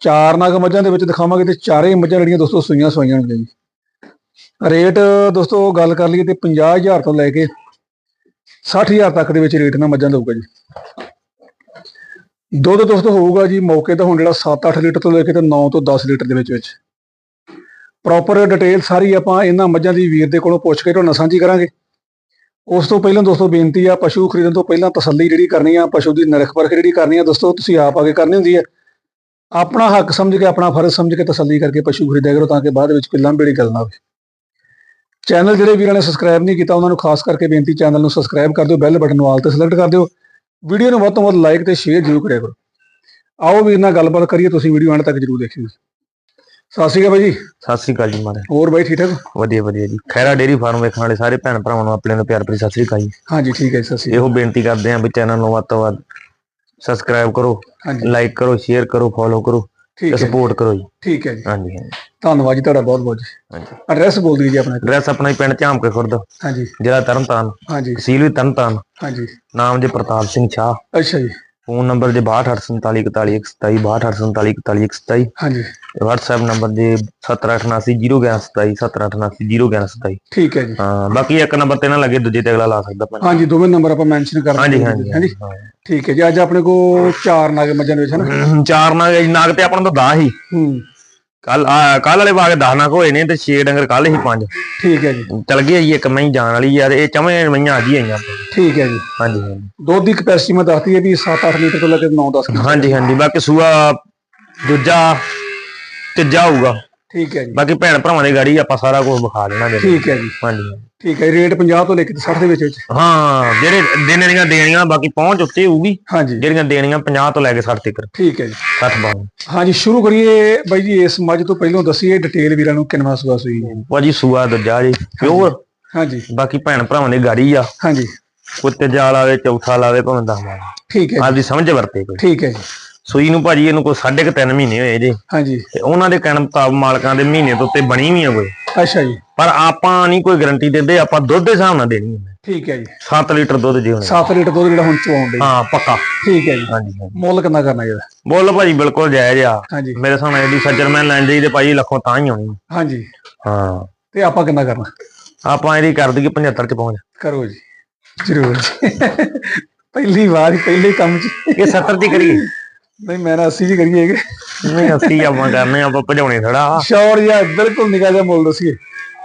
ਚਾਰ ਨਗ ਮੱਝਾਂ ਦੇ ਵਿੱਚ ਦਿਖਾਵਾਂਗੇ ਤੇ ਚਾਰੇ ਮੱਝਾਂ ਜਿਹੜੀਆਂ ਦੋਸਤੋ ਸੂਈਆਂ ਸਵਾਈਆਂ ਨੇ ਜੀ। ਰੇਟ ਦੋਸਤੋ ਗੱਲ ਕਰ ਲਈਏ ਤੇ 50000 ਤੋਂ ਲੈ ਕੇ 60000 ਤੱਕ ਦੇ ਵਿੱਚ ਰੇਟ ਨਾਲ ਮੱਝਾਂ ਦਊਗਾ ਜੀ। ਦੁੱਧ ਦੋਸਤੋ ਹੋਊਗਾ ਜੀ ਮੌਕੇ ਤਾਂ ਹੁਣ ਜਿਹੜਾ 7-8 ਲੀਟਰ ਤੋਂ ਲੈ ਕੇ ਤੇ 9 ਤੋਂ 10 ਲੀਟਰ ਦੇ ਵਿੱਚ ਵਿੱਚ। ਪ੍ਰੋਪਰ ਡਿਟੇਲ ਸਾਰੀ ਆਪਾਂ ਇਹਨਾਂ ਮੱਝਾਂ ਦੀ ਵੀਰ ਦੇ ਕੋਲੋਂ ਪੁੱਛ ਕੇ ਤੁਹਾਨੂੰ ਸਾਂਝੀ ਕਰਾਂਗੇ। ਉਸ ਤੋਂ ਪਹਿਲਾਂ ਦੋਸਤੋ ਬੇਨਤੀ ਆ, ਪਸ਼ੂ ਖਰੀਦਣ ਤੋਂ ਪਹਿਲਾਂ ਤਸੱਲੀ ਜਿਹੜੀ ਕਰਨੀ ਆ, ਪਸ਼ੂ ਦੀ ਨਰਖ ਪਰਖ ਜਿਹੜੀ ਕਰਨੀ ਆ, ਦੋਸਤੋ ਤੁਸੀਂ ਆਪ ਆ ਕੇ ਕਰਨੀ ਹੁੰਦੀ ਹੈ ਆਪਣਾ ਹੱਕ ਸਮਝ ਕੇ ਆਪਣਾ ਫਰਜ਼ ਸਮਝ ਕੇ ਤਸੱਲੀ ਕਰਕੇ ਪਸ਼ੂ ਖਰੀਦਿਆ ਕਰੋ ਤਾਂ ਕਿ ਬਾਅਦ ਵਿੱਚ ਕੋਈ ਲੰਬੇੜੀ ਗੱਲ ਨਾ ਹੋਵੇ। ਚੈਨਲ ਜਿਹੜੇ ਵੀਰਾਂ ਨੇ ਸਬਸਕ੍ਰਾਈਬ ਨਹੀਂ ਕੀਤਾ ਉਹਨਾਂ ਨੂੰ ਖਾਸ ਕਰਕੇ ਬੇਨਤੀ ਚੈਨਲ ਨੂੰ ਸਬਸਕ੍ਰਾਈਬ ਕਰ ਦਿਓ ਬੈਲ ਬਟਨ ਨੂੰ ਆਲ ਤੇ ਸਿਲੈਕਟ ਕਰ ਦਿਓ। ਵੀਡੀਓ ਨੂੰ ਵੱਧ ਤੋਂ ਵੱਧ ਲਾਈਕ ਤੇ ਸ਼ੇਅਰ ਜ਼ਰੂਰ ਕਰਿਆ ਕਰੋ। ਆਓ ਵੀਰ ਨਾਲ ਗੱਲਬਾਤ ਕਰੀਏ ਤੁਸੀਂ ਵੀਡੀਓ ਐਂਡ ਤੱਕ ਜ਼ਰੂਰ ਦੇਖਿਓ। ਸਤਿ ਸ਼੍ਰੀ ਅਕਾਲ ਬਾਈ ਜੀ। ਸਤਿ ਸ੍ਰੀ ਅਕਾਲ ਜੀ ਮਾਰੇ ਹੋਰ ਬਾਈ ਠੀਕ ਠਾਕ ਵਧੀਆ ਵਧੀਆ ਜੀ। ਖੈਰਾ ਡੇਰੀ ਫਾਰਮ ਵੇਖਣ ਵਾਲੇ ਸਾਰੇ ਭੈਣ ਭਰਾਵਾਂ ਨੂੰ ਆਪਣੇ ਨੂੰ ਪਿਆਰ ਭਰੀ ਸਤਿ ਸ੍ਰੀ ਅਕਾਲ ਜੀ। ਹਾਂਜੀ ਠੀਕ ਹੈ ਜੀ, ਸਤਿ ਸ਼੍ਰੀ ਇਹੋ ਬੇਨਤੀ ਕਰਦੇ ਆਂ ਵੀ ਚੈਨਲ ਨੂੰ ਵੱਧ ਤੋਂ ਵੱਧ ਸਬਸਕ੍ਰਾਈਬ ਕਰੋ ਹਾਂਜੀ। ਲਾਈਕ ਕਰੋ ਸ਼ੇਅਰ ਕਰੋ ਫੋਲੋ ਕਰੋ ਤੇ ਠੀਕ ਹੈ ਸਪੋਰਟ ਕਰੋ ਜੀ। ਠੀਕ ਹੈ ਜੀ। ਹਾਂਜੀ ਹਾਂਜੀ। ਧੰਨਵਾਦ ਜੀ ਤੁਹਾਡਾ ਬਹੁਤ ਬਹੁਤ ਜੀ। ਹਾਂਜੀ। ਐਡਰੈਸ ਬੋਲ ਦਿਓ ਜੀ ਆਪਣਾ। ਇੱਕ। ਐਡਰੈਸ ਆਪਣਾ ਹੀ ਪਿੰਡ ਝਾਮਕੇ ਖੁਰਦ ਹਾਂਜੀ। ਜ਼ਿਲ੍ਹਾ ਤਰਨਤਾਰਨ। ਹਾਂਜੀ। ਤਹਿਸੀਲ ਵੀ ਤਰਨਤਾਰਨ। ਹਾਂਜੀ। ਨਾਮ ਜੇ ਪ੍ਰਤਾਪ ਸਿੰਘ ਸ਼ਾਹ। ਅੱਛਾ ਜੀ। ਫੋਨ ਨੰਬਰ ਜੇ 6248414127 6248414127 ਹਾਂਜੀ। WhatsApp ਨੰਬਰ ਜੇ 78801127 78801127 ਠੀਕ ਹੈ ਜੀ। ਹਾਂ ਬਾਕੀ ਇੱਕ ਨੰਬਰ ਤੇ ਨਾ ਲੱਗੇ ਦੂਜੇ ਤੇ ਅਗਲਾ ਲਾ ਸਕਦਾ। ਭੈਣ ਹਾਂਜੀ ਦੋਵੇਂ ਨੰਬਰ ਆਪਾਂ ਮੈਂਸ਼ਨ ਕਰ ਹਾਂਜੀ ਦਾਂਗੇ। ਹਾਂਜੀ ਹਾਂਜੀ ਠੀਕ ਹੈ ਜੀ ਅੱਜ ਆਪਣੇ ਕੋ ਚਾਰ ਨਾਗ ਮੱਝਾਂ ਦੇ ਵਿੱਚ ਹਨ ਚਾਰ ਨਾਗ ਜੀ, ਨਾਗ ਤੇ ਆਪਾਂ ਨੂੰ ਤਾਂ 10 ਹੀ। ਹੂੰ। ਕੱਲ ਕੱਲ ਵਾਲੇ ਬਾਗ 10 ਨਾਗ ਹੋਏ ਨੇ ਤੇ 6 ਡੰਗਰ ਕੱਲ ਹੀ ਪੰਜ। ਠੀਕ ਹੈ ਜੀ। ਚਲ ਗਈ ਜੀ ਇੱਕ ਮਹੀਂ ਜਾਣ ਵਾਲੀ ਯਾਰ ਇਹ ਚਵੇਂ ਮਈਆਂ ਅੱਜ ਹੀ ਆਈਆਂ। ਠੀਕ ਹੈ ਜੀ। ਹਾਂਜੀ ਹਾਂਜੀ। ਦੁੱਧ ਦੀ ਕਪੈਸਿਟੀ ਮੈਂ ਦੱਸਦੀ ਹੈ ਵੀ 7-8 ਲੀਟਰ ਤੋਂ ਲੈ ਕੇ 9-10 ਲੀਟਰ। ਹਾਂਜੀ ਹਾਂਜੀ ਬਾਕੀ ਸੂਆ ਦੂਜਾ ਤੀਜਾ ਹੋਊਗਾ। ਠੀਕ ਹੈ ਜੀ। ਬਾਕੀ ਭੈਣ ਭਰਾਵਾਂ ਦੀ ਗਾੜੀ ਆਪਾਂ ਸਾਰਾ ਕੁਝ ਵਿਖਾ ਦੇਣਾ ਜੀ ਠੀਕ ਹੈ ਜੀ। ਹਾਂਜੀ। ਠੀਕ ਹੈ ਰੇਟ 50 ਤੋਂ ਲੈ ਕੇ 60 ਦੇ ਵਿੱਚ ਵਿੱਚ। ਹਾਂ ਜਿਹੜੇ ਦੇਣੀਆਂ ਦੇਣੀਆਂ ਬਾਕੀ ਪਹੁੰਚ ਉੱਤੇ ਹੋਊਗੀ। ਹਾਂਜੀ। ਜਿਹੜੀਆਂ ਦੇਣੀਆਂ 50 ਤੋਂ ਲੈ ਕੇ 60 ਤੱਕ। ਠੀਕ ਹੈ ਜੀ। 60 ਬਾਉ ਹਾਂਜੀ ਸ਼ੁਰੂ ਕਰੀਏ ਬਾਈ ਜੀ ਇਸ ਮੱਝ ਤੋਂ ਪਹਿਲਾਂ ਦੱਸੀਏ ਡਿਟੇਲ ਵੀਰਾਂ ਨੂੰ ਕਿੰਨਵਾ ਸੂਆ ਸੂਈ ਹੈ। ਭਾਜੀ ਸੂਆ ਦੂਜਾ ਜੀ ਪਿਓਰ ਹਾਂਜੀ। ਬਾਕੀ ਭੈਣ ਭਰਾਵਾਂ ਦੀ ਗਾੜੀ ਆ। ਹਾਂਜੀ। ਕੁੱਤੇ ਜਾ ਲਾਵੇ ਚੌਥਾ ਲਾਵੇ ਭਾਵੇਂ ਦਸ ਠੀਕ ਹੈ ਜੀ। ਆਪਦੀ ਸਮਝ ਵਰਤੇ ਕੋਈ। ਠੀਕ ਹੈ ਜੀ। ਸੂਈ ਨੂੰ ਭਾਜੀ ਇਹਨੂੰ ਕੋਈ ਸਾਢੇ ਕੁ ਤਿੰਨ ਮਹੀਨੇ ਹੋਏ ਜੇ। ਹਾਂਜੀ। ਤੇ ਉਹਨਾਂ ਦੇ ਕਹਿਣ ਮੁਤਾਬਕ ਮਾਲਕਾਂ ਦੇ ਮਹੀਨੇ ਤੋਂ ਉੱਤੇ ਬਣੀ ਵੀ ਆ ਕੋਈ। ਅੱਛਾ ਜੀ। ਪਰ ਆਪਾਂ ਨਹੀਂ ਕੋਈ ਗਾਰੰਟੀ ਦਿੰਦੇ ਆਪਾਂ ਦੁੱਧ ਦੇ ਹਿਸਾਬ ਨਾਲ ਦੇਣੀ ਹੈ ਠੀਕ ਹੈ ਜੀ। 7 ਲੀਟਰ ਦੁੱਧ ਜੇ ਹੋਣੇ। 7 ਲੀਟਰ ਦੁੱਧ ਜਿਹੜਾ ਹੁਣ ਚਵਾਉਣ ਦੇ। ਹਾਂ ਪੱਕਾ। ਠੀਕ ਹੈ ਜੀ। ਹਾਂਜੀ ਮੁੱਲ ਕਿੰਨਾ ਕਰਨਾ ਇਹਦਾ? ਬੋਲ ਭਾਜੀ ਬਿਲਕੁਲ ਜਾਇਜ਼ ਆ। ਹਾਂਜੀ। ਮੇਰੇ ਸਾਹਮਣੇ ਇਹਦੀ ਸੱਜਰ ਮੈਂ ਲੈਣ ਜਾਈ ਤੇ ਭਾਜੀ ਲੱਖੋਂ ਤਾਂ ਹੀ ਆਉਣੀ ਹਾਂਜੀ। ਹਾਂ। ਤੇ ਆਪਾਂ ਕਿੰਨਾ ਕਰਨਾ? ਆਪਾਂ ਇਹਦੀ ਕਰ ਦਈਏ 75 ਚ ਪਹੁੰਚ। ਕਰੋ ਜੀ। ਜ਼ਰੂਰ ਜੀ। ਪਹਿਲੀ ਵਾਰ ਪਹਿਲੇ ਕੰਮ ਚ। ਇਹ 70 ਦੀ ਕਰੀਏ। ਨਹੀਂ ਮੈਂ ਨਾ 80 ਜੀ ਕਰੀਏਗੇ ਨਹੀਂ ਅਸੀਂ ਆਪਾਂ ਕਰਨੇ ਆਪਾਂ ਭਜਾਉਣੇ ਥੋੜਾ ਸ਼ੌਰ ਜਾਂ ਬਿਲਕੁਲ ਨਿਕਾ ਜਿਹਾ ਮੁੱਲ ਦੱਸੀਏ।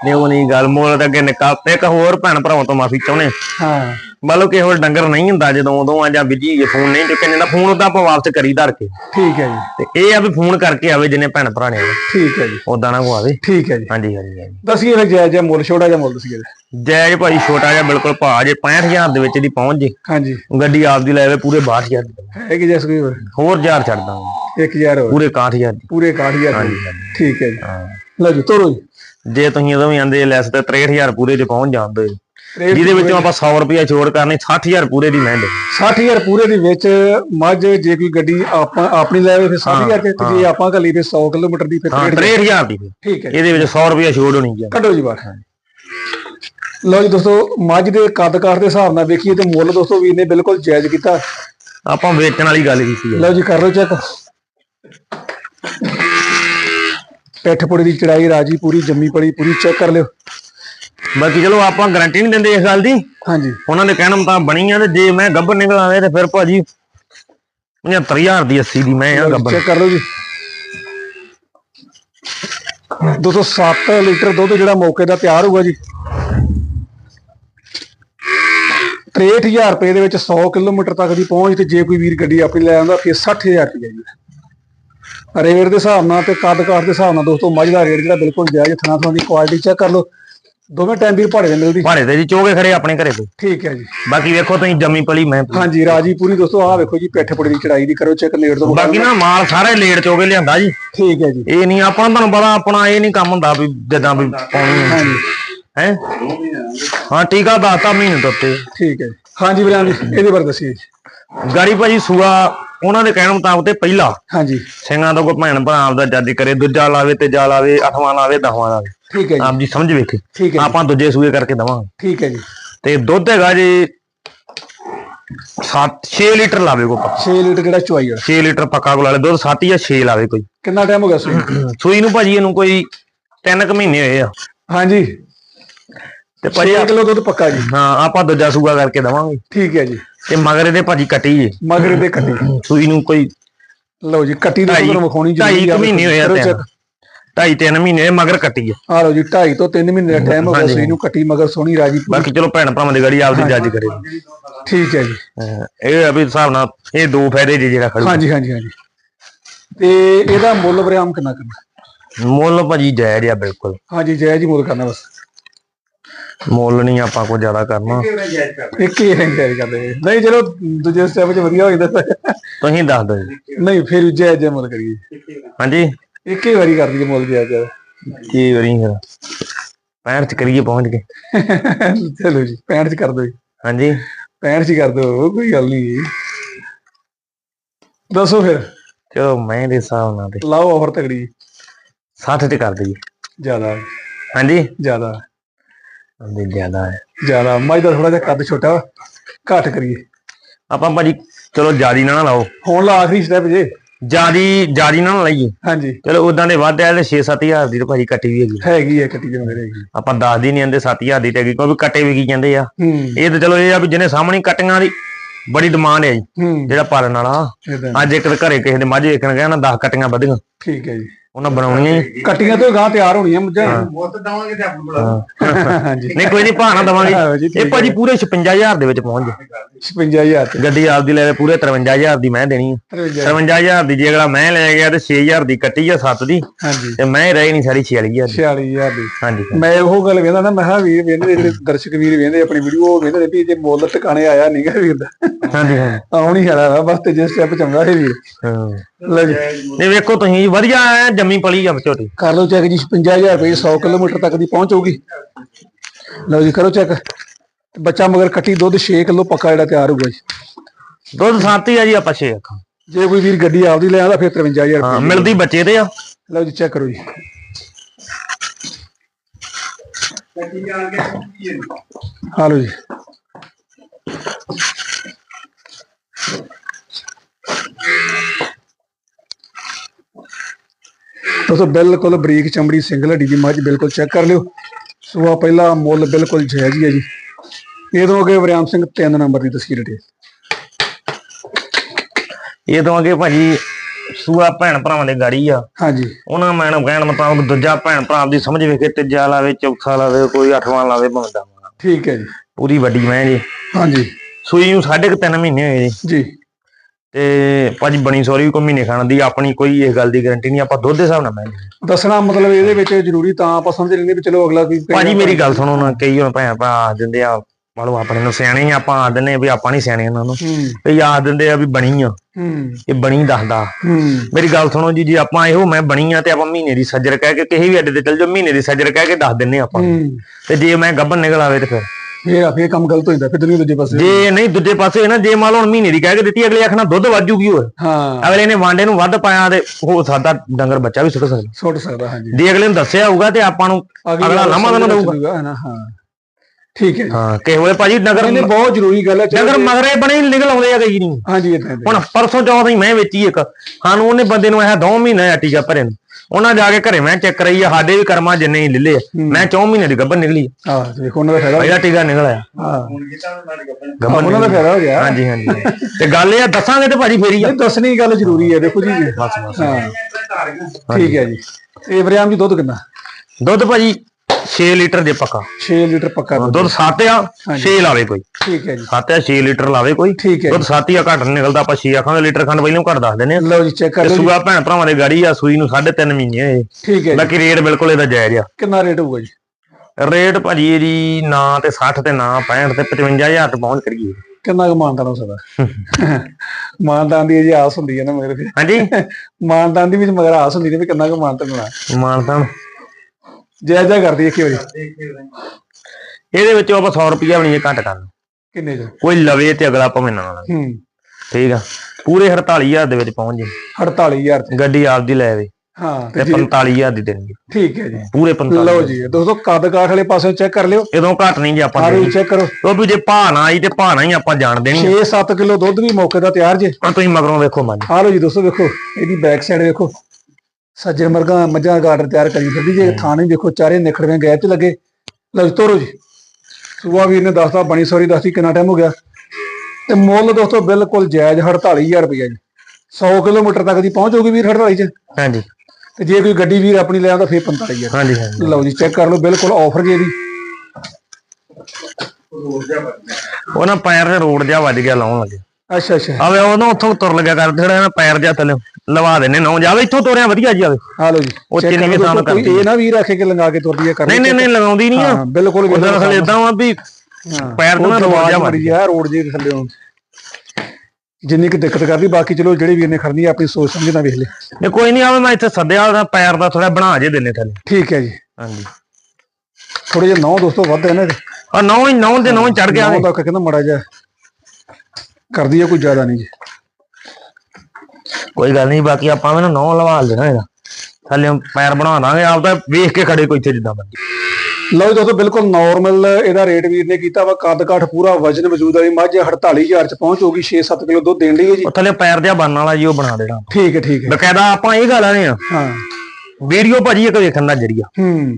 ਨਹੀਂ ਉਹ ਨਹੀਂ ਗੱਲ ਮੋਲ ਤੇ ਅੱਗੇ ਨਿਕਾ ਇੱਕ ਹੋਰ ਭੈਣ ਭਰਾਵਾਂ ਤੋਂ ਮਾਫੀ ਚਾਹੁੰਦੇ ਹਾਂ। ਮੰਨ ਲਓ ਕਿਸੇ ਹੋਰ ਡੰਗਰ ਨਹੀਂ ਹੁੰਦਾ ਜਦੋਂ ਉਦੋਂ ਆ ਜਾਂ ਬਿਜ਼ੀ ਫੋਨ ਨਹੀਂ ਚੁੱਕੇ ਜਾਂਦਾ ਫੋਨ ਉਹਦਾ ਆਪਾਂ ਵਾਪਸ ਕਰੀ ਧਰ ਕੇ। ਠੀਕ ਹੈ ਜੀ। ਤੇ ਇਹ ਆ ਵੀ ਫੋਨ ਕਰਕੇ ਆਵੇ ਜਿੰਨੇ ਭੈਣ ਭਰਾ ਨੇ ਠੀਕ ਹੈ ਜੀ। ਉਦਾਂ ਨਾ ਕੋ ਆਵੇ ਠੀਕ ਹੈ ਜੀ। ਹਾਂਜੀ ਹਾਂਜੀ ਦੱਸੀਏ ਫਿਰ ਜਾਇਜ਼ ਜਿਹਾ ਮੁੱਲ ਛੋਟਾ ਜਿਹਾ ਮੁੱਲ ਦੱਸੀਏ। ਜੈ ਭਾਈ ਛੋਟਾ ਜਿਹਾ ਬਿਲਕੁਲ ਭਾ ਜੇ 65000 ਦੇ ਵਿੱਚ ਦੀ ਪਹੁੰਚ ਜੇ ਹਾਂਜੀ। ਗੱਡੀ ਆਪਦੀ ਲੈ ਆਵੇ ਪੂਰੇ 62000 ਦੀ। ਹੈ ਕਿ ਜੈਸ ਕੋਈ ਹੋਰ? ਹੋਰ ਹਜ਼ਾਰ ਛੱਡ ਦਾਂਗੇ। 1000 ਹੋਰ। ਪੂਰੇ 61000 ਦੀ। ਪੂਰੇ 61000 ਦੀ। ਠੀਕ ਹੈ ਜੀ। ਹਾਂ। ਲਓ ਜੀ ਤੋਰੋ ਜੀ। ਜੇ ਤੁਸੀਂ ਉਦੋਂ ਵੀ ਆਂਦੇ ਲੈਸ ਤੇ 63000 ਪੂਰੇ ਚ ਪਹੁੰਚ ਜਾਂਦੇ ਜਿਹਦੇ ਵਿੱਚੋਂ ਆਪਾਂ 100 ਰੁਪਇਆ ਛੋੜ ਕਰਨੀ 60000 ਪੂਰੇ ਦੀ ਮਹਿੰਦੇ 60000 ਪੂਰੇ ਦੇ ਵਿੱਚ ਮੱਝ ਜੇ ਕੋਈ ਗੱਡੀ ਆਪਾਂ ਆਪਣੀ ਲੈ ਆਵੇ ਫਿਰ 60000 ਤੇ ਜੇ ਆਪਾਂ ਘੱਲੀ ਤੇ 100 ਕਿਲੋਮੀਟਰ ਦੀ ਫਿਰ ਹਾਂ 63 63000 ਦੀ। ਠੀਕ ਹੈ। ਇਹਦੇ ਵਿੱਚ 100 ਰੁਪਇਆ ਛੋੜ ਹੋਣੀ ਜੀ ਕੱਢੋ ਜੀ ਬਾਹਰ। ਲਓ ਜੀ ਦੋਸਤੋ ਮੱਝ ਦੇ ਕੱਦ ਕਾਰ ਦੇ ਹਿਸਾਬ ਨਾਲ ਵੇਖੀਏ ਤੇ ਮੁੱਲ ਦੋਸਤੋ ਵੀਰ ਨੇ ਬਿਲਕੁਲ ਜਾਇਜ਼ ਕੀਤਾ। ਆਪਾਂ ਵੇਚਣ ਵਾਲੀ ਗੱਲ ਕੀਤੀ ਹੈ। ਲਓ ਜੀ ਕਰ ਲਓ ਚੈੱਕ। ਪਿੱਠ ਪੁੜੀ ਦੀ ਚੜਾਈ ਰਾਜੀ ਪੂਰੀ ਜੰਮੀ ਪੜੀ ਪੂਰੀ ਚੈੱਕ ਕਰ ਲਿਓ। ਬਾਕੀ ਚਲੋ ਆਪਾਂ ਗਾਰੰਟੀ ਨਹੀਂ ਦਿੰਦੇ ਇਸ ਗੱਲ ਦੀ। ਹਾਂਜੀ। ਉਹਨਾਂ ਦੇ ਕਹਿਣ ਮੁਤਾਬਕ ਬਣੀ ਆ ਤੇ ਜੇ ਮੈਂ ਗੱਭਰ ਨਿਕਲ ਆਵੇ ਤੇ ਫਿਰ ਭਾਜੀ 75000 ਦੀ 80 ਦੀ ਮੈਂ ਆ ਗੱਭਰ। ਚੈੱਕ ਕਰ ਲਓ ਜੀ। 207 ਲੀਟਰ ਦੁੱਧ ਜਿਹੜਾ ਮੌਕੇ ਦਾ ਤਿਆਰ ਹੋਊਗਾ ਜੀ। 63000 ਰੁਪਏ ਦੇ ਵਿੱਚ 100 ਕਿਲੋਮੀਟਰ ਤੱਕ ਦੀ ਪਹੁੰਚ ਤੇ ਜੇ ਕੋਈ ਵੀਰ ਗੱਡੀ ਆਪਣੀ ਲੈ ਆਉਂਦਾ ਫਿਰ 60000 ਰੁਪਏ ਜੀ ਰੇਟ ਦੇ ਹਿਸਾਬ ਨਾਲ ਤੇ ਕੱਦ ਕਾਠ ਦੇ ਹਿਸਾਬ ਨਾਲ ਦੋਸਤੋ ਮੱਝ ਦਾ ਰੇਟ ਜਿਹੜਾ ਬਿਲਕੁਲ ਜਾਇਜ਼ ਥਣਾ ਥਣਾ ਦੀ ਕੁਆਲਿਟੀ ਚੈੱਕ ਕਰ ਲਓ। ਦੋਵੇਂ ਟਾਈਮ ਵੀਰ ਭਾੜੇ ਦੇ ਮਿਲਦੀ। ਭਾੜੇ ਤੇ ਜੀ ਚੋਗੇ ਖੜੇ ਆਪਣੇ ਘਰੇ ਤੇ। ਠੀਕ ਹੈ ਜੀ। ਬਾਕੀ ਵੇਖੋ ਤੁਸੀਂ ਜੰਮੀ ਪਲੀ ਮੈਂ ਹਾਂਜੀ ਰਾਜੀ ਪੂਰੀ ਦੋਸਤੋ ਆਹ ਵੇਖੋ ਜੀ ਪਿੱਠ ਪੁੜੀ ਦੀ ਚੜਾਈ ਦੀ ਕਰੋ ਚੈੱਕ ਨੇੜ ਤੋਂ ਬਾਕੀ ਨਾ ਮਾਲ ਸਾਰੇ ਲੇਟ ਚੋਗੇ ਲਿਆਂਦਾ ਜੀ। ਠੀਕ ਹੈ ਜੀ। ਇਹ ਨਹੀਂ ਆਪਾਂ ਨੂੰ ਤੁਹਾਨੂੰ ਪਤਾ ਆਪਣਾ ਇਹ ਨਹੀਂ ਕੰਮ ਹੁੰਦਾ ਵੀ ਜਿੱਦਾਂ ਵੀ ਪਾਉਣੀ ਹਾਂਜੀ। ਹੈ? ਹਾਂ ਟੀਕਾ ਦੱਸਤਾ ਮਹੀਨੇ ਤੋਂ ਉੱਤੇ। ਠੀਕ ਹੈ ਜੀ। ਹਾਂਜੀ ਵੀਰਾਂ ਜੀ ਇਹਦੇ ਬਾਰੇ ਦੱਸਿਓ ਜੀ। ਗਾੜੀ ਭਾਜੀ ਸੂਆ ਉਹਨਾਂ ਦੇ ਕਹਿਣ ਮੁਤਾਬਕ ਤੇ ਪਹਿਲਾ ਹਾਂਜੀ। ਸਿੰਘਾਂ ਤੋਂ ਕੋਈ ਭੈਣ ਭਰਾ ਆਪਦਾ ਜੱਜ ਕਰੇ ਦੂਜਾ ਲਾਵੇ ਤੀਜਾ ਲਾਵੇ ਅੱਠਵਾਂ ਲਾਵੇ ਦਸਵਾਂ ਲਾਵੇ। ਠੀਕ ਹੈ ਜੀ। ਆਪ ਜੀ ਸਮਝ ਵੇਖੇ। ਠੀਕ ਹੈ ਜੀ। ਆਪਾਂ ਦੂਜੇ ਸੂਏ ਕਰਕੇ ਦਵਾਂਗੇ। ਠੀਕ ਹੈ ਜੀ। ਤੇ ਦੁੱਧ ਹੈਗਾ ਜੀ 7 6 ਲੀਟਰ ਲਾਵੇ ਕੋਈ 6 ਲੀਟਰ ਜਿਹੜਾ ਚੁਆਈ ਵਾਲਾ? 6 ਲੀਟਰ ਪੱਕਾ ਕੋਲ ਵਾਲੇ ਦੁੱਧ 7 ਜਾਂ 6 ਲਾਵੇ ਕੋਈ। ਕਿੰਨਾ ਟਾਈਮ ਹੋ ਗਿਆ ਸੂਈ ਸੂਈ ਨੂੰ ਭਾਜੀ ਇਹਨੂੰ ਕੋਈ 3 ਕੁ ਮਹੀਨੇ ਹੋਏ ਆ। ਹਾਂਜੀ। ਤੇ ਭਾਜੀ 5 ਕਿਲੋ ਦੁੱਧ ਪੱਕਾ ਜੀ। ਹਾਂ ਆਪਾਂ ਦੂਜਾ ਸੂਆ ਕਰਕੇ ਦਵਾਂਗੇ। ਠੀਕ ਹੈ ਜੀ। ਤੇ ਮਗਰ ਇਹਦੇ ਭਾਜੀ ਕੱਟੀ ਜੇ ਮਗਰ ਦੇ ਕੱਟੀ ਸੂਈ ਨੂੰ ਕੋਈ ਲਓ ਜੀ ਕੱਟੀ ਦੀ ਤੁਹਾਨੂੰ ਵਿਖਾਉਣੀ ਢਾਈ। ਕੁ ਮਹੀਨੇ ਹੋਏ ਆ ਕਰੋ ਤਿੰਨ। check। ਢਾਈ ਤਿੰਨ ਮਹੀਨੇ ਹੋਏ, ਮਗਰ ਕੱਟੀ ਆ ਆ ਲਓ ਜੀ 2.5 ਤੋਂ 3 ਮਹੀਨੇ ਦਾ ਟਾਈਮ ਹੋ ਗਿਆ ਹਾਂਜੀ। ਸੂਈ ਨੂੰ ਕੱਟੀ ਮਗਰ ਸੋਹਣੀ ਰਾਜੀ ਪੂਰੀ। ਬਾਕੀ ਚਲੋ ਭੈਣ ਭਰਾਵਾਂ ਦੀ ਗੜੀ ਆਪਦੀ ਜੱਜ ਕਰੇ ਠੀਕ ਹੈ ਜੀ ਹਾਂ, ਇਹ ਆ ਵੀ ਹਿਸਾਬ ਨਾਲ ਇਹ ਦੋ ਫਾਇਦੇ ਜੀ ਜਿਹੜਾ ਖੜੂ ਹਾਂਜੀ ਹਾਂਜੀ ਹਾਂਜੀ ਤੇ ਇਹਦਾ ਮੁੱਲ ਬਰਿਆਮ ਕਿੰਨਾ ਕਰਨਾ ਮੁੱਲ ਭਾਜੀ ਜਾਇਜ਼ ਆ ਬਿਲਕੁਲ ਹਾਂਜੀ ਜੈ ਜੀ ਮੁੱਲ ਕਰਨਾ ਬਸ ਮੁੱਲ ਨਹੀਂ ਆਪਾਂ ਕੋ ਜ਼ਿਆਦਾ ਕਰਨਾ। ਇੱਕ ਹੀ ਰੈਂਕ ਤਿਆਰੀ ਕਰਦੇ। ਨਹੀਂ ਚਲੋ ਦੂਜੇ ਸਟੈਪ 'ਚ ਵਧੀਆ ਹੋ ਜਾਂਦਾ। ਤੁਸੀਂ ਦੱਸ ਦਿਓ ਜੀ। ਨਹੀਂ ਫਿਰ ਜੈ ਜੈ ਮੁੱਲ ਕਰੀਏ। ਹਾਂਜੀ। ਇੱਕ ਹੀ ਵਾਰੀ ਕਰ ਦਈਏ ਮੁੱਲ ਜੈ ਜੈ ਕੀ ਕਰੀ ਫਿਰ? ਪੈਰ ਚ ਕਰੀਏ ਪਹੁੰਚ ਕੇ। ਚਲੋ ਜੀ 65 ਚ ਕਰ ਦਿਓ ਜੀ। ਹਾਂਜੀ। 65 ਚ ਹੀ ਕਰ ਦਿਓ ਕੋਈ ਗੱਲ ਨਹੀਂ ਦੱਸੋ ਫਿਰ। ਚਲੋ ਮੈਂ ਦੇ ਹਿਸਾਬ ਨਾਲ ਲਾਓ ਆਫਰ ਤਗੜੀ 60 ਤੇ ਕਰ ਦਈਏ। ਜ਼ਿਆਦਾ। ਹਾਂਜੀ। ਜ਼ਿਆਦਾ। ਹਾਂਜੀ ਜ਼ਿਆਦਾ ਹੈ। ਜ਼ਿਆਦਾ। ਮੱਝ ਦਾ ਥੋੜਾ ਜਿਹਾ ਕੱਦ ਛੋਟਾ ਵਾ, ਘੱਟ ਕਰੀਏ। ਆਪਾਂ ਭਾਜੀ ਚਲੋ ਜਿਆਦੀ ਨਾ ਨਾ ਲਾਓ। ਹੁਣ ਲਾ ਆਖਰੀ ਸਟੈਪ ਜੇ। ਜਿਆਦੀ ਜਿਆਦੀ ਨਾ ਨਾ ਲਾਈਏ। ਹਾਂਜੀ। ਚਲੋ ਉਦਾਂ ਦੇ ਵੱਧ ਆ ਤੇ 6-7000 ਦੀ ਤਾਂ ਭਾਜੀ ਕੱਟੀ ਵੀ ਹੈਗੀ। ਹੈਗੀ ਹੈ ਕੱਟੀ ਜਨ ਮੇਰੇ ਹੈਗੀ ਆਪਾਂ ਦੱਸਦੀ ਨਹੀਂ ਆਂਦੇ 7000 ਦੀ ਤੇ ਹੈਗੀ ਕਿਉਂਕਿ ਕੱਟੇ ਵੀ ਕੀ ਕਹਿੰਦੇ ਆ। ਹੂੰ। ਇਹ ਤਾਂ ਚਲੋ ਇਹ ਆ ਵੀ ਜਿਹਨੇ ਸਾਹਮਣੇ ਕੱਟੀਆਂ ਦੀ ਬੜੀ ਡਿਮਾਂਡ ਹੈ ਜੀ। ਹੂੰ। ਜਿਹੜਾ ਪਾਲਣ ਵਾਲਾ। ਅੱਜ ਇੱਕ ਦੇ ਘਰੇ ਕਿਸੇ ਦੇ ਮੱਝ ਵੇਖਣ ਗਿਆ ਨਾ 10 ਕੱਟੀਆਂ ਵਧੀਆਂ। ਠੀਕ ਹੈ ਜੀ। ਉਹਨਾਂ ਬਣਾਉਣੀਆਂ ਹੀ। ਕੱਟੀਆਂ ਤੋਂ ਗਾਂ ਤਿਆਰ ਹੋਣੀਆਂ ਮੱਝਾਂ। ਬਹੁਤ ਦਵਾਂਗੇ ਤੇ ਆਪੂ ਬੁਲਾ ਹਾਂਜੀ। ਨਹੀਂ ਕੋਈ ਨਹੀਂ ਭਾਣਾ ਆਹੋ ਦਵਾਂਗੇ। ਠੀਕ ਇਹ ਭਾਜੀ ਪੂਰੇ 56000 ਦੇ ਵਿੱਚ ਪਹੁੰਚ ਜਾ। 56000 ਤੇ। ਗੱਡੀ ਆਪਦੀ ਲੈ ਲੈ ਪੂਰੇ 53000 ਦੀ ਮੈਂ ਦੇਣੀ ਆ। 53 53000 ਦੀ ਜੇ ਅਗਲਾ ਮੈਂ ਲੈ ਗਿਆ ਤੇ 6000 ਦੀ ਕੱਟੀ ਆ 7 ਦੀ ਹਾਂਜੀ। ਤੇ ਮੈਂ ਰਹਿ ਨਹੀਂ ਸਾਰੀ 46000 ਦੀ। 46000 ਦੀ। ਹਾਂਜੀ। ਮੈਂ ਉਹ ਗੱਲ ਵੇਂਦਾ ਨਾ ਮੈਂ ਕਿਹਾ ਵੀਰ ਵੇਂਦੇ ਜਿਹੜੇ ਦਰਸ਼ਕ ਵੀਰ ਵੇਂਦੇ ਆਪਣੀ ਵੀਡੀਓ ਉਹ ਵੇਂਦੇ ਵੀ ਜੇ ਮੁੱਲ ਟਿਕਾਣੇ ਆਇਆ ਨਹੀਂਗਾ ਵੀਰ ਦਾ। ਹਾਂਜੀ ਆਉਣ ਹੀ ਖੜਾ ਵਾ ਬਸ ਤੇ ਜੇ ਸਟੈਪ ਚੰਗਾ ਹੈ ਵੀਰ। ਹਾਂ। ਲਓ ਜੀ। ਨਹੀਂ ਵੇਖੋ ਤੁਸੀਂ ਵਧੀਆ ਐ ਜੰਮੀ ਪਲੀ ਆ ਝੋਟੀ ਕਰ ਲਓ ਚੈੱਕ ਜੀ 55000 ਰੁਪਏ 100 ਕਿਲੋਮੀਟਰ ਤੱਕ ਦੀ ਪਹੁੰਚ ਹੋਊਗੀ। ਲਓ ਜੀ ਕਰੋ ਚੈੱਕ ਬੱਚਾ ਮਗਰ ਕੱਟੀ ਦੁੱਧ 6 ਕਿਲੋ ਪੱਕਾ ਜਿਹੜਾ ਤਿਆਰ ਹੋਊਗਾ ਜੀ। ਦੁੱਧ ਸਾਤੀ ਆ ਜੀ ਆਪਾਂ 6 ਅੱਖਾਂ ਜੇ ਕੋਈ ਵੀਰ ਗੱਡੀ ਆਪਦੀ ਲੈ ਆਉਂਦਾ ਫਿਰ 53000 ਹਾਂ ਰੁਪਏ ਮਿਲਦੀ ਬੱਚੇ ਤੇ ਆ। ਲਓ ਜੀ ਚੈੱਕ ਕਰੋ ਜੀ। ਹਾਂ ਲਓ ਜੀ। ਦੋਸਤੋ ਬਿਲਕੁਲ ਬਰੀਕ ਚਮੜੀ ਸਿੰਗਲ ਹੱਡੀ ਦੀ ਮੱਝ ਬਿਲਕੁਲ ਚੈੱਕ ਕਰ ਲਿਓ। ਸੂਆ ਪਹਿਲਾ ਮੁੱਲ ਬਿਲਕੁਲ ਜਾਇਜ਼ ਹੀ ਜੀ। ਇਹ ਤੋਂ ਅੱਗੇ ਵਰਿਆਮ ਸਿੰਘ 3 ਨੰਬਰ ਦੀ ਤਸਵੀਰ ਡੇ ਇਹ ਤੋਂ ਅੱਗੇ ਭਾਜੀ ਸੂਆ ਭੈਣ ਭਰਾਵਾਂ ਦੇ ਗਾੜੀ ਆ। ਹਾਂਜੀ। ਉਹਨਾਂ ਮੈਂ ਨਾ ਕਹਿਣ ਮੁਤਾਬਕ ਦੂਜਾ ਭੈਣ ਭਰਾ ਦੀ ਸਮਝ ਵੇਖੇ ਤੀਜਾ ਲਾਵੇ ਚੌਥਾ ਲਾਵੇ ਕੋਈ ਅੱਠਵਾਂ ਲਾਵੇ ਬੰਦਾ ਠੀਕ ਹੈ ਜੀ। ਪੂਰੀ ਵੱਡੀ ਮੈਂ ਜੀ। ਹਾਂਜੀ। ਸੂਈ ਨੂੰ ਸਾਢੇ ਕੁ ਤਿੰਨ ਮਹੀਨੇ ਹੋਏ ਜੀ। ਜੀ। ਤੇ ਭਾਜੀ ਬਣੀ ਸੋਰੀ ਵੀ ਕੋਈ ਮਹੀਨੇ ਖਾਣ ਦੀ ਆਪਣੀ ਕੋਈ ਇਸ ਗੱਲ ਦੀ ਗਾਰੰਟੀ ਨਹੀਂ ਆਪਾਂ ਦੁੱਧ ਦੇ ਹਿਸਾਬ ਨਾਲ ਮੈਂ ਦੱਸਣਾ ਮਤਲਬ ਇਹਦੇ ਵਿੱਚ ਜ਼ਰੂਰੀ ਤਾਂ ਆਪਾਂ ਸਮਝ ਲੈਂਦੇ ਵੀ ਚਲੋ ਅਗਲਾ ਕੋਈ ਭਾਜੀ ਮੇਰੀ ਗੱਲ ਸੁਣੋ ਨਾ ਕਈ ਹੁਣ ਭਰਾ ਆਖ ਦਿੰਦੇ ਆ ਮਤਲਬ ਆਪਣੇ ਨੂੰ ਸਿਆਣੇ ਆਪਾਂ ਆਖ ਦਿੰਦੇ ਆ ਵੀ ਆਪਾਂ ਨਹੀਂ ਸਿਆਣੇ ਉਹਨਾਂ ਨੂੰ। ਕਈ ਆਖ ਦਿੰਦੇ ਆ ਵੀ ਬਣੀ ਆ। ਇਹ ਬਣੀ ਦੱਸਦਾ ਮੇਰੀ ਗੱਲ ਸੁਣੋ ਜੀ ਜੇ ਆਪਾਂ ਇਹੋ ਮੈਂ ਬਣੀ ਆ ਤੇ ਆਪਾਂ ਮਹੀਨੇ ਦੀ ਸੱਜਰ ਕਹਿ ਕੇ ਕਿਸੇ ਵੀ ਅੱਡੇ ਤੇ ਚੱਲ ਜਾਓ ਮਹੀਨੇ ਦੀ ਸੱਜਰ ਕਹਿ ਕੇ ਦੱਸ ਦਿੰਨੇ ਆਪਾਂ ਤੇ ਜੇ ਮੈਂ ਗੱਭਣ ਨਿਕਲ ਆਵੇ ਤੇ ਫਿਰ? ਫੇਰ ਫੇਰ ਕੰਮ ਗਲਤ ਹੋ ਜਾਂਦਾ ਫਿਰ ਦੁਨੀਆ ਦੂਜੇ ਪਾਸੇ ਜੇ ਨਹੀਂ ਦੂਜੇ ਪਾਸੇ ਨਾ ਜੇ ਮੰਨ ਲਓ ਹੁਣ ਮਹੀਨੇ ਦੀ ਕਹਿ ਕੇ ਦਿੱਤੀ ਅਗਲੇ ਆਖਣਾ ਦੁੱਧ ਵਾਜੂਗੀ ਹੋਰ ਹਾਂ। ਅਗਲੇ ਨੇ ਵਾਂਡੇ ਨੂੰ ਵੱਧ ਪਾਇਆ ਤੇ ਹੋ ਸਕਦਾ ਡੰਗਰ ਬੱਚਾ ਵੀ ਸੁੱਟ ਸਕਦਾ। ਸੁੱਟ ਸਕਦਾ ਹਾਂਜੀ। ਜੇ ਅਗਲੇ ਨੂੰ ਦੱਸਿਆ ਹੋਊਗਾ ਤੇ ਆਪਾਂ ਨੂੰ ਅਗਲਾ ਲਾਮਾ ਨਾ ਦਊਗਾ। ਹੈ ਨਾ ਹਾਂ। ਠੀਕ ਹੈ ਹਾਂ ਕਿਸੇ ਵੇਲੇ ਭਾਜੀ ਡੰਗਰ ਇਹਨੇ ਬਹੁਤ ਜ਼ਰੂਰੀ ਗੱਲ ਹੈ ਡੰਗਰ ਮਗਰੇ ਬਣੇ ਨਿਕਲ ਆਉਂਦੇ ਆ ਕਈ ਨਹੀਂ ਹਾਂਜੀ ਇਦਾਂ ਹੁਣ ਪਰਸੋਂ ਚੌਥ ਹੀ ਮੈਂ ਵੇਚੀ ਇੱਕ। ਸਾਨੂੰ ਉਹਨੇ ਬੰਦੇ ਨੂੰ ਇਹ ਦੋ ਮਹੀਨੇ ਆ ਟੀਕਾ ਭਰੇ ਨੂੰ। ਉਹਨਾਂ ਜਾ ਕੇ ਘਰੇ ਮੈਂ ਚੈੱਕ ਕਰਾਈ ਆ ਸਾਡੇ ਵੀ ਕਰਮਾਂ ਜਿੰਨੇ ਹੀ ਲਿੱਲੇ ਆ। ਮੈਂ 4 ਮਹੀਨੇ ਦੀ ਗੱਭਰ ਨਿਕਲੀ ਹਾਂ ਦੇਖੋ ਉਹਨਾਂ ਦਾ ਫਾਇਦਾ ਪਹਿਲਾ ਟੀਕਾ ਨਿਕਲ ਆਇਆ ਹਾਂ ਗੱਭਰ ਉਹਨਾਂ ਦਾ ਫਾਇਦਾ ਹੋ ਗਿਆ। ਹਾਂਜੀ ਹਾਂਜੀ। ਤੇ ਗੱਲ ਇਹ ਆ ਦੱਸਾਂਗੇ ਤੇ ਭਾਜੀ ਫੇਰੀ ਆ। ਇਹ ਦੱਸਣੀ ਗੱਲ ਜ਼ਰੂਰੀ ਹੈ ਦੇਖੋ ਜੀ। ਹਾਂ। ਠੀਕ ਹੈ ਜੀ। ਇਹ ਵਰਿਆਮ ਜੀ ਦੁੱਧ ਕਿੰਨਾ? ਦੁੱਧ ਭਾਜੀ 6 ਲੀਟਰ ਦੇ ਪੱਕਾ। 6 ਲੀਟਰ ਪੱਕਾ ਦੁੱਧ। ਦੁੱਧ 7 ਆ 6 ਲਾਵੇ ਕੋਈ। ਠੀਕ ਹੈ ਜੀ। 7 ਆ 6 ਲੀਟਰ ਲਾਵੇ ਕੋਈ। ਠੀਕ ਹੈ ਦੁੱਧ 7 ਆ ਘੱਟ ਨਿਕਲਦਾ ਆਪਾਂ 6 ਆਖਾਂਗੇ ਲੀਟਰ ਖੰਡ ਪਹਿਲਾਂ ਘੱਟ ਦੱਸ ਦਿੰਦੇ ਆ। ਲਓ ਜੀ ਚੈੱਕ ਕਰ ਤੇ ਲਓ ਜੀ। ਸੂਆ ਭੈਣ ਭਰਾਵਾਂ ਦੇ ਗਾੜੀ ਆ ਸੂਈ ਨੂੰ 3.5 ਮਹੀਨੇ ਹੋਏ ਠੀਕ ਹੈ ਜੀ। ਬਾਕੀ ਰੇਟ ਬਿਲਕੁਲ ਇਹਦਾ ਜਾਇਜ਼ ਆ। ਕਿੰਨਾ ਰੇਟ ਹੋਊਗਾ ਜੀ? ਰੇਟ ਭਾਜੀ ਇਹਦੀ ਨਾ ਤੇ 60 ਤੇ ਨਾ 65 ਤੇ 55000 ਤੇ ਪਹੁੰਚ ਕਰੀਏ। ਕਿੰਨਾ ਕੁ ਮਾਨਦਾਨ ਹੋ ਸਕਦਾ? ਮਾਨਦਾਨ ਦੀ ਜੀ ਆਸ ਹੁੰਦੀ ਹੈ ਨਾ ਮਗਰ ਫਿਰ ਹਾਂਜੀ? ਮਾਨਦਾਨ ਦੀ ਵੀ ਮਗਰ ਆਸ ਹੁੰਦੀ ਨੇ ਵੀ ਕਿੰਨਾ ਕੁ ਮਾਨਦਾਨ ਹੋਣਾ। ਮਾਨਤਾਨ ਜੈ ਜੈ ਕਰਦੀ ਇੱਕ ਵਾਰੀ। ਇਹਦੇ ਵਿੱਚੋਂ ਆਪਾਂ 100 ਰੁਪਿਆ ਵੀ ਨਹੀਂ ਘੱਟ ਕਰਨਾ। ਕਿੰਨੇ ਚ? ਕੋਈ ਲਵੇ ਤੇ ਅਗਲਾ ਭਾਵੇਂ ਨਾ ਲਵੇ ਹੂੰ। ਠੀਕ ਆ। ਪੂਰੇ 48000 ਦੇ ਵਿੱਚ ਪਹੁੰਚ ਜੇ। 48000 ਚ। ਗੱਡੀ ਆਪਦੀ ਲੈ ਆਵੇ। ਹਾਂ ਤੇ ਤੇ ਜੀ 45000 ਦੀ ਦੇਣਗੇ ਠੀਕ ਹੈ ਜੀ। ਪੂਰੇ 45 ਲਓ ਜੀ ਦੋਸਤੋ ਕੱਦ ਕਾਠ ਵਾਲੇ ਪਾਸੇ ਚੈੱਕ ਕਰ ਲਿਓ। ਇਦੋਂ ਘੱਟ ਨਹੀਂ ਜੇ ਆਪਾਂ ਦੇਣੀ। ਚੈੱਕ ਕਰੋ। ਉਹ ਵੀ ਜੇ ਨਾ ਆਈ ਤੇ ਨਾ ਹੀ ਆਪਾਂ ਜਾਣ ਦੇਣੀ ਆ। 6-7 ਕਿਲੋ ਦੁੱਧ ਵੀ ਮੌਕੇ ਦਾ ਤਿਆਰ ਜੇ। ਤੁਸੀਂ ਮਗਰੋਂ ਵੇਖੋ ਮੱਝ ਆ ਲਓ ਜੀ ਦੋਸਤੋ ਵੇਖੋ। ਇਹਦੀ ਬੈਕ ਸਾਈਡ ਵੇਖੋ। ਸੱਜੇ ਮਰਗਾ ਮੱਝਾਂ ਗਾਰਡਰ ਤਿਆਰ ਕਰੀ ਫਿਰਦੀ ਜੇ ਥਾਣੇ ਵੇਖੋ ਚਾਰੇ ਨਿਖੜਵੇਂ ਗੈਪ ਚ ਲੱਗੇ। ਲਓ ਜੀ ਤੋਰੋ ਜੀ। ਸੁਬਾ ਵੀਰ ਨੇ ਦੱਸਤਾ ਬਣੀ ਸੌਰੀ ਦੱਸਤੀ ਕਿੰਨਾ ਟਾਈਮ ਹੋ ਗਿਆ। ਤੇ ਮੁੱਲ ਦੋਸਤੋ ਬਿਲਕੁਲ ਜਾਇਜ਼ 48000 ਰੁਪਏ ਜੀ। 100 ਕਿਲੋਮੀਟਰ ਤੱਕ ਦੀ ਪਹੁੰਚ ਹੋਊਗੀ ਵੀਰ 48 ਚ? ਹਾਂਜੀ। ਤੇ ਜੇ ਕੋਈ ਗੱਡੀ ਵੀਰ ਆਪਣੀ ਲੈ ਆਉਂਦਾ ਫੇਰ 45000 ਹਾਂਜੀ ਹਾਂਜੀ। ਲਓ ਜੀ ਚੈੱਕ ਕਰ ਲਓ ਬਿਲਕੁਲ ਆਫਰ ਜੀ ਇਹਦੀ। ਉਹ ਨਾ ਪੈਰ ਤੇ ਰੋਡ ਜਿਹਾ ਵੱਜ ਗਿਆ ਲਾਉਣ ਲੱਗੇ। ਅੱਛਾ ਅੱਛਾ। ਆਵੇ ਉਹ ਨਾ ਉੱਥੋਂ ਤੁਰ ਲੱਗਿਆ ਕਰ ਜਿਹੜਾ ਨਾ ਪੈਰ ਜਿਹਾ ਥੱਲੇ ਲਵਾ ਦੇਣੇ ਨਾ ਜਾਵੇ ਇੱਥੋਂ ਤੁਰਿਆ ਵਧੀਆ ਜੀ ਆਵੇ ਆ ਲਓ ਜੀ। ਉਹ ਚੀਨੀ ਕਰ ਵੀ ਕੋਈ ਕਰਦੀ ਇਹ ਨਾ। ਵੀਰ ਆਖੇ ਕਿ ਲੰਗਾ ਕੇ ਤੁਰਦੀ ਹੈ ਕਰ ਨਹੀਂ ਨਹੀਂ ਨਹੀਂ ਲਗਾਉਂਦੀ ਨਹੀਂ ਆ। ਹਾਂ ਬਿਲਕੁਲ ਵੀ ਉਹਦਾ ਅਸਲ ਇਦਾਂ ਵਾ ਵੀ ਪੈਰ ਤੇ ਨਾ ਰੋਡ ਜਿਹਾ ਵੱਜ ਮਰੀ ਆ ਰੋਡ ਜੇ ਥੱਲੇ ਆਉਣ ਜਿੰਨੀ ਕਿ ਦਿੱਕਤ ਕਰਦੀ ਬਾਕੀ ਚਲੋ ਜਿਹੜੇ ਵੀਰ ਨੇ ਖੜਨੀ ਆ ਆਪਣੀ ਸੋਚ ਸਮਝ ਨਾਲ ਵੇਖ ਲੈ ਨਹੀਂ ਕੋਈ ਨਹੀਂ ਆਵੇ ਮੈਂ ਇੱਥੇ ਸੱਦਿਆ ਉਹਦਾ ਪੈਰ ਦਾ ਥੋੜਾ ਬਣਾ ਜੇ ਦਿੰਨੇ ਥੱਲੇ। ਠੀਕ ਹੈ ਜੀ। ਹਾਂਜੀ। ਥੋੜੇ ਜਿਹਾ ਨੌ ਦੋਸਤੋ ਵੱਧ ਹੈ ਨਾ ਇਹਦੇ। ਆ ਨੌ ਹੀ ਨੌ ਦੇ ਨੌ ਚੜ ਗਿਆ ਨੌ ਤੱਕ ਕਹਿੰਦਾ ਮੜਾ ਜਾ ਕਰਦੀ ਹੈ ਕੋਈ ਜ਼ਿਆਦਾ ਨਹੀਂ ਜੀ। ਕੋਈ ਗੱਲ ਨਹੀਂ ਬਾਕੀ ਆਪਾਂ ਵੀ ਨਾ ਲਵਾ ਲੈਣਾ ਇਹਦਾ। ਥੱਲੇ ਪੈਰ ਬਣਾ ਦਾਂਗੇ ਆਪ ਤਾਂ ਵੇਖ ਕੇ ਖੜੇ ਕੋਈ ਇੱਥੇ ਜਿੱਦਾਂ ਬੰਦੀ। ਲਓ ਜੀ ਦੋਸਤੋ ਬਿਲਕੁਲ ਨਾਰਮਲ ਇਹਦਾ ਰੇਟ ਵੀਰ ਨੇ ਕੀਤਾ ਵਾ ਕੱਦ ਕਾਠ ਪੂਰਾ ਵਜਨ ਵਜੂਦ ਵਾਲੀ ਮੱਝ 48000 ਚ ਪਹੁੰਚ ਹੋਗੀ 6-7 ਕਿਲੋ ਦੁੱਧ ਦੇਣ ਲਈ ਹੈ ਜੀ। ਉਹ ਥੱਲੇ ਪੈਰ ਜਿਹਾ ਬਣਨ ਵਾਲਾ ਜੀ ਉਹ ਬਣਾ ਦੇਣਾ। ਠੀਕ ਹੈ ਠੀਕ ਹੈ। ਬਕਾਇਦਾ ਆਪਾਂ ਇਹ ਗੱਲ ਆਨੇ ਆ। ਹਾਂ। ਵੀਡੀਓ ਭਾਜੀ ਇੱਕ ਵੇਖਣ ਦਾ ਜਰੀਆ। ਹੂੰ।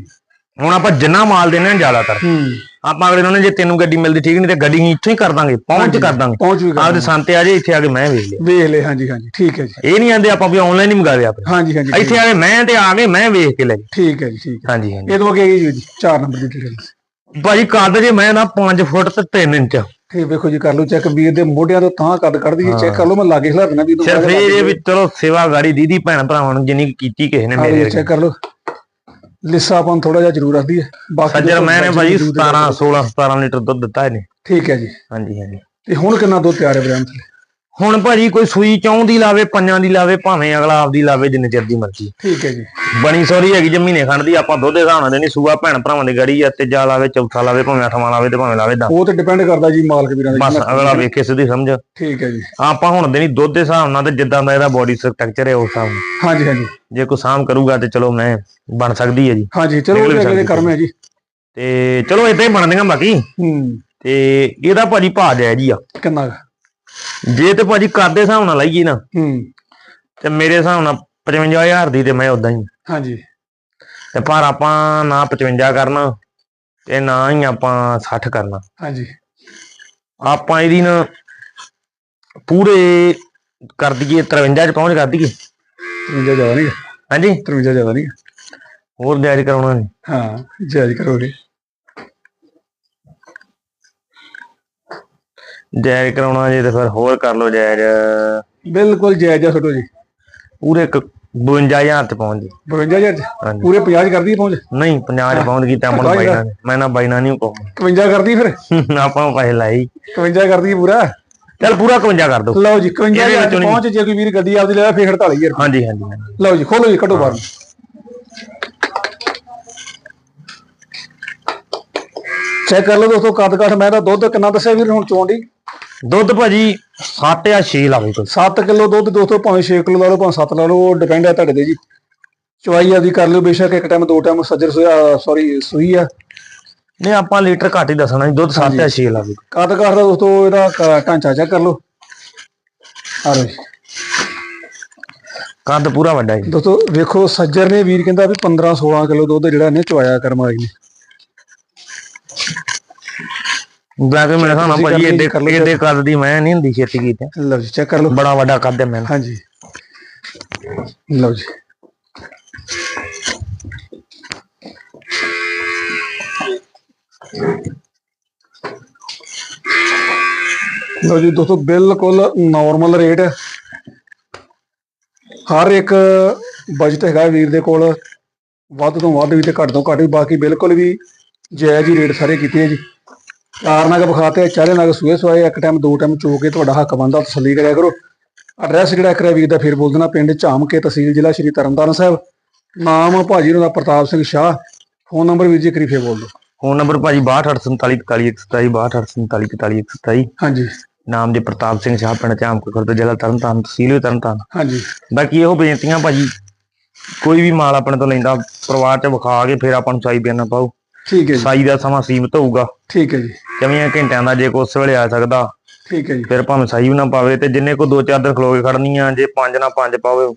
ਹੁਣ ਆਪਾਂ ਜਿੰਨਾ ਮਾਲ ਆ ਜ਼ਿਆਦਾਤਰ। ਹੂੰ। ਆਪਾਂ ਅਗਲੇ ਨੂੰ ਜੇ ਤੈਨੂੰ ਗੱਡੀ ਮਿਲਦੀ ਠੀਕ ਨਹੀਂ ਤੇ ਗੱਡੀ ਇੱਥੋਂ ਹੀ ਕਰ ਦਾਂਗੇ ਪਹੁੰਚ ਕਰ ਦਾਂਗੇ। ਪਹੁੰਚ ਵੀ ਆਪਦੇ ਸੰਤੇ ਆ ਜੇ ਇੱਥੇ ਆ ਕੇ ਮੈਂ ਵੇਖ ਲਿਆ। ਵੇਖ ਲੈ ਹਾਂਜੀ ਹਾਂਜੀ ਠੀਕ ਹੈ ਜੀ। ਇਹ ਨਹੀਂ ਆਂਦੇ ਆਪਾਂ ਵੀ ਆਨਲਾਈਨ ਹੀ ਮੰਗਾਵੇ ਆਪਣੇ। ਹਾਂਜੀ ਹਾਂਜੀ ਇੱਥੇ ਆ ਕੇ ਮੈਂ ਤੇ ਆ ਕੇ ਮੈਂ ਵੇਖ ਕੇ ਲੈ ਠੀਕ ਹੈ ਜੀ ਠੀਕ ਹੈ। ਹਾਂਜੀ ਹਾਂਜੀ। ਇਹ ਤੋਂ ਅੱਗੇ ਜੀ 4 ਨੰਬਰ ਦੀ ਡਿਟੇਲ ਭਾਜੀ ਕੱਦ ਜੇ ਮੈਂ ਨਾ 5 ਫੁੱਟ ਤੇ 3 ਇੰਚ। ਠੀਕ ਵੇਖੋ ਜੀ ਕਰ ਲਓ ਚੈੱਕ ਵੀਰ ਦੇ ਮੋਢਿਆਂ ਤੋਂ ਤਾਂ ਕੱਦ ਕੱਢਦੀ ਹੈ ਚੈੱਕ ਕਰ ਲਓ ਮੈਂ ਲਾਗੇ ਖਿਲਾ ਦੇਣਾ ਸਿਰਫ ਇਹ ਵੀ ਚਲੋ ਸੇਵਾ ਗਾੜੀ ਦੀਦੀ ਭੈਣ ਭਰਾਵਾਂ ਨੂੰ ਜਿੰਨੀ ਕੀਤੀ ਕਿਸੇ ਨੇ ਮੇਰੇ ਚੈੱਕ ਕਰ ਲਓ। ਲਿੱਸਾ ਆਪਾਂ ਥੋੜਾ ਜਿਹਾ ਜ਼ਰੂਰ ਰੱਖਦੀ ਹੈ। ਬਾਕੀ ਸੱਜਰ ਮੈਂ ਨੇ ਭਾਜੀ ਵਜੂਦ ਦੇ 17 16 17 ਲੀਟਰ ਦੁੱਧ ਦਿੱਤਾ ਇਹਨੇ। ਠੀਕ ਹੈ ਜੀ। ਹਾਂਜੀ ਹਾਂਜੀ। ਤੇ ਹੁਣ ਕਿੰਨਾ ਦੁੱਧ ਤਿਆਰ ਹੈ ਬ੍ਰਾਂਡ ਥੱਲੇ ਹੁਣ ਭਾਜੀ ਕੋਈ ਸੂਈ ਚੌਂ ਦੀ ਲਾਵੇ ਪੰਜਾਂ ਦੀ ਲਾਵੇ ਭਾਵੇਂ ਅਗਲਾ ਆਪਦੀ ਲਾਵੇ ਜਿੰਨੇ ਚਿਰ ਦੀ ਮਰਜ਼ੀ। ਠੀਕ ਹੈ ਜੀ। ਬਣੀ ਸੋਰੀ ਹੈਗੀ ਜੇ ਮਹੀਨੇ ਖੰਡ ਦੀ ਆਪਾਂ ਦੁੱਧ ਦੇ ਹਿਸਾਬ ਨਾਲ ਦੇਣੀ ਸੂਆ ਭੈਣ ਭਰਾਵਾਂ ਦੀ ਗੜੀ ਆ ਤੇ ਜਾ ਲਾਵੇ ਚੌਥਾ ਲਾਵੇ ਭਾਵੇਂ ਅੱਠਵਾਂ ਲਾਵੇ ਤੇ ਭਾਵੇਂ ਲਾਵੇ ਦਸ। ਉਹ ਤੇ ਡਿਪੈਂਡ ਕਰਦਾ ਜੀ ਮਾਲਕ ਵੀਰਾਂ ਦਾ ਬਸ ਅਗਲਾ ਵੇਖੇ ਸਿੱਧੀ ਸਮਝ। ਠੀਕ ਹੈ ਜੀ। ਆਪਾਂ ਹੁਣ ਦੇਣੀ ਦੁੱਧ ਦੇ ਹਿਸਾਬ ਨਾਲ ਤੇ ਜਿੱਦਾਂ ਦਾ ਇਹਦਾ ਬੋਡੀ ਸਟਰਕਚਰ ਹੈ ਉਸ ਹਿਸਾਬ ਨਾਲ। ਹਾਂਜੀ ਹਾਂਜੀ। ਜੇ ਕੋਈ ਸਾਮ ਕਰੂਗਾ ਤੇ ਚਲੋ ਮੈਂ ਬਣ ਸਕਦੀ ਹੈ ਜੀ। ਹਾਂਜੀ ਚਲੋ ਅਗਲੇ ਕਰਮ ਹੈ ਜੀ। ਤੇ ਚਲੋ ਇਦਾਂ ਹੀ ਬਣਦੀਆਂ ਬਾਕੀ। ਹੂੰ। ਤੇ ਇਹਦਾ ਭਾਜੀ ਜਾਇਜ਼ ਹੀ ਆ। ਕਿੰਨਾ? ਜੇ ਤੇ ਭਾਜੀ ਕਰ ਦੇ ਹਿਸਾਬ ਨਾਲ ਲਾਈਏ ਨਾ ਹੂੰ। ਤੇ ਮੇਰੇ ਹਿਸਾਬ ਨਾਲ 55000 ਦੀ ਤੇ ਮੈਂ ਉਦਾਂ ਹੀ। ਹਾਂਜੀ। ਤੇ ਪਰ ਆਪਾਂ ਨਾ 55 ਕਰਨਾ ਤੇ ਨਾ ਹੀ ਆਪਾਂ 60 ਕਰਨਾ। ਹਾਂਜੀ। ਆਪਾਂ ਇਹਦੀ ਨਾ ਪੂਰੇ ਕਰ ਦਈਏ 53 ਚ ਪਹੁੰਚ ਕਰ ਦਈਏ। 53 ਜ਼ਿਆਦਾ ਨਹੀਂ। ਹਾਂਜੀ। 53 ਜ਼ਿਆਦਾ ਨਹੀਂ। ਹੋਰ ਜਾਇਜ਼ ਕਰਾਉਣਾ ਨਹੀਂ। ਹਾਂ ਜਾਇਜ਼ ਕਰੋਗੇ। ਜਾਇਜ਼ ਕਰਾਉਣਾ ਜੇ ਤੇ ਫਿਰ ਹੋਰ ਕਰ ਲਓ ਜਾਇਜ਼। ਬਿਲਕੁਲ ਜਾਇਜ਼ ਆ ਛੋਟੋ ਜੀ। ਪੂਰੇ ਕ- 52000 ਤੇ ਪਹੁੰਚ ਜੀ 55000 ਚ? ਹਾਂਜੀ। ਪੂਰੇ 50 ਚ ਕਰਦੀ ਪਹੁੰਚ? ਨਹੀਂ 50 ਚ ਪਹੁੰਚ ਗਈ ਤਾਂ ਆਪਾਂ ਨੂੰ ਮੈਂ ਨਾ ਬਾਈਨਾ ਨਹੀਂ ਕੋ 51 ਕਰਦੀ ਫਿਰ? ਆਪਾਂ ਨੂੰ ਪੈਸੇ ਲਾਈ 51 ਕਰਦੀ ਪੂਰਾ? ਚੱਲ ਪੂਰਾ 51 ਕਰ ਦੋ ਲਓ ਜੀ 51 ਇਹਦੇ ਹਜ਼ਾਰ ਵਿੱਚੋਂ ਚ ਨਹੀਂ- ਪਹੁੰਚ ਜੇ ਕੋਈ ਵੀਰ ਗੱਡੀ ਆਪਦੀ ਲੈ ਫੇਰ 48000 ਹਾਂਜੀ ਹਾਂਜੀ ਹਾਂਜੀ। ਲਓ ਜੀ ਖੋਲੋ ਜੀ ਕੱਢੋ ਬਾਹਰ। ਚੈੱਕ ਕਰ ਲਓ ਦੋਸਤੋ ਕੱਦ ਕਾਠ ਮੈਂ ਤਾਂ ਦੁੱਧ ਕਿੰਨਾ ਦੱਸਿਆ ਵੀਰ ਹੁਣ ਚੋਣ ਦੀ? ਦੁੱਧ ਭਾਜੀ 7 ਜਾਂ 6 ਲਾਵੇ ਕੋਈ 7 ਕਿਲੋ ਦੁੱਧ ਦੋਸਤੋ ਭਾਵੇਂ 6 ਕਿਲੋ ਲਾ ਲਓ ਭਾਵੇਂ 7 ਲਾ ਲਓ ਉਹ ਡਿਪੈਂਡ ਹੈ ਤੁਹਾਡੇ ਤੇ ਜੀ। ਚੁਆਈ ਆਦੀ ਕਰ ਲਿਓ ਬੇਸ਼ੱਕ ਇੱਕ ਟਾਈਮ ਦੋ ਟਾਈਮ ਸੱਜਰ ਸੋਇਆ ਸੌਰੀ ਸੂਈ ਆ। ਨਹੀਂ ਆਪਾਂ ਲੀਟਰ ਘੱਟ ਹੀ ਦੱਸਣਾ ਜੀ ਦੁੱਧ 7 ਜਾਂ 6 ਲਾਵੇ ਕੱਦ ਕਾਠ ਦਾ ਦੋਸਤੋ ਇਹਦਾ ਢਾਂਚਾ ਚੈੱਕ ਕਰ ਲਓ। ਆ ਲਓ ਕੱਦ ਪੂਰਾ ਵੱਡਾ ਜੀ। ਦੋਸਤੋ ਵੇਖੋ ਸੱਜਰ ਨੇ ਵੀਰ ਕਹਿੰਦਾ ਵੀ 15 16 ਕਿਲੋ ਦੁੱਧ ਜਿਹੜਾ ਇਹਨੇ ਚੁਆਇਆ ਕਰਮ ਵਾਲੀ ਨੇ। ਜਾ ਕੇ ਮੇਰੇ ਤੁਸੀਂ ਭਾਜੀ ਏਡੇ ਏਡੇ ਕੱਦ ਦੀ ਮੈਂ ਨਹੀਂ ਹੁੰਦੀ ਛੇਤੀ ਕੀਤੀ। ਲਓ ਜੀ ਚੈੱਕ ਕਰ ਲਓ। ਬੜਾ ਵੱਡਾ ਕੱਦ ਹੈ ਮੈਂ ਹਾਂਜੀ। ਲਓ ਜੀ। ਲਓ ਜੀ ਦੋਸਤੋ ਬਿਲਕੁਲ ਨਾਰਮਲ ਰੇਟ ਹੈ। ਹਰ ਇੱਕ ਬਜਟ ਹੈਗਾ ਵੀਰ ਦੇ ਕੋਲ। ਵੱਧ ਤੋਂ ਵੱਧ ਵੀ ਤੇ ਘੱਟ ਤੋਂ ਘੱਟ ਵੀ ਬਾਕੀ ਬਿਲਕੁਲ ਵੀ ਜਾਇਜ਼ ਹੀ ਰੇਟ ਸਾਰੇ ਕੀਤੇ ਆ ਜੀ। ਚਾਰ ਨਗ ਵਿਖਾਤੇ ਚਾਰੇ ਨਗ ਸੂਏ ਸਵਾਏ ਇੱਕ ਟਾਈਮ ਦੋ ਟਾਈਮ ਚੋ ਕੇ ਤੁਹਾਡਾ ਹੱਕ ਬਣਦਾ ਤਸੱਲੀ ਕਰਿਆ ਕਰੋ। ਐਡਰੈਸ ਜਿਹੜਾ ਕਰਿਆ ਵੀਰ ਦਾ ਫਿਰ ਬੋਲ ਦੇਣਾ ਪਿੰਡ ਝਾਮਕੇ ਤਹਿਸੀਲ ਜ਼ਿਲ੍ਹਾ ਸ਼੍ਰੀ ਤਰਨਤਾਰਨ ਸਾਹਿਬ। ਨਾਮ ਭਾਜੀ ਦਾ ਪ੍ਰਤਾਪ ਸਿੰਘ ਸ਼ਾਹ। ਫੋਨ ਨੰਬਰ ਵੀਰ ਜੀ ਕਰੀ ਫੇਰ ਬੋਲ ਦਿਓ। ਫੋਨ ਨੰਬਰ ਭਾਜੀ 6248474127 6248474127 ਹਾਂਜੀ। ਨਾਮ ਦੇ ਪ੍ਰਤਾਪ ਸਿੰਘ ਸ਼ਾਹ ਪਿੰਡ ਚਾਮਕ ਖੁਰਦ ਜ਼ਿਲ੍ਹਾ ਤਰਨਤਾਰਨ ਤਹਿਸੀਲ ਤਰਨਤਾਰਨ। ਹਾਂਜੀ। ਬਾਕੀ ਇਹੋ ਬੇਨਤੀਆਂ ਭਾਜੀ ਕੋਈ ਵੀ ਮਾਲ ਆਪਣੇ ਤੋਂ ਲੈਂਦਾ ਪਰਿਵਾਰ ਚ ਵਿਖਾ ਕੇ ਫਿਰ ਆਪਾਂ ਨੂੰ ਸਾਈ ਬਿਆਨਾ ਪਾਓ। ਠੀਕ ਹੈ ਜੀ। ਸਾਈ ਦਾ ਸਮਾਂ ਸੀਮਤ ਹੋਊਗਾ। ਠੀਕ ਹੈ ਜੀ। ਚੌਵੀਆਂ ਘੰਟਿਆਂ ਦਾ ਜੇ ਕੋ ਉਸ ਵੇਲੇ ਆ ਸਕਦਾ ਠੀਕ ਹੈ ਜੀ। ਫਿਰ ਭਾਵੇਂ ਸਾਈ ਵੀ ਨਾ ਪਾਵੇ ਤੇ ਜਿੰਨੇ ਕੋ ਦੋ ਚਾਰ ਦਿਨ ਖਲੋ ਕੇ ਖੜਨੀਆਂ ਜੇ ਪੰਜ ਨਾ ਪੰਜ ਪਾਵੇ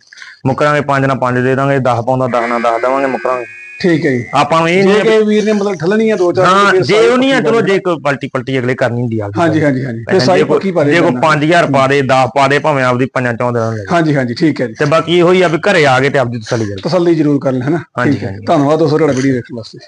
ਮੁਕਰਾਂਗੇ ਪੰਜ ਨਾ ਪੰਜ ਦੇ ਦਾਂਗੇ 10 ਪਾਉਂਦਾ 10 ਨਾ 10 ਦੇਵਾਂਗੇ ਮੁਕਰਾਂਗੇ। ਠੀਕ ਹੈ ਜੀ। ਆਪਾਂ ਨੂੰ ਇਹ ਜੇ ਨਹੀਂ ਕਿ ਵੀਰ ਨੇ ਮਤਲਬ ਠੱਲਣੀ ਆ ਦੋ ਚਾਰ ਹਾਂ ਜੇ ਉਹ ਨਹੀਂ ਆ ਚਲੋ ਜੇ ਕੋਈ ਪਲਟੀ ਪਲਟੀ ਅਗਲੇ ਕਰਨੀ ਹੁੰਦੀ ਆ ਹਾਂਜੀ ਹਾਂਜੀ ਹਾਂਜੀ। ਫਿਰ ਸਾਈ ਪੱਕੀ ਪਾ ਦੇ ਜੇ ਕੋ 5000 ਪਾ ਦੇ 10 ਪਾ ਦੇ ਭਾਵੇਂ ਆਪਦੀ ਪੰਜਾਂ ਚੋਂ ਦੇ। ਲੈ ਹਾਂਜੀ ਹਾਂਜੀ ਠੀਕ ਹੈ ਜੀ। ਤੇ ਬਾਕੀ ਇਹੋ ਹੀ ਆ ਵੀ ਘਰੇ ਆ ਕੇ ਤੇ ਆਪਦੀ ਤਸੱਲੀ ਕਰੋ। ਤਸੱਲੀ ਜ਼ਰੂਰ ਕਰ ਲੈਣਾ ਹੈ ਨਾ? ਹਾਂਜੀ, ਠੀਕ ਹੈ। ਹਾਂਜੀ। ਧੰਨਵਾਦ ਦੋਸਤੋ ਤੁਹਾਡਾ ਵੀਡੀਓ ਦੇਖਣ ਵਾਸਤੇ।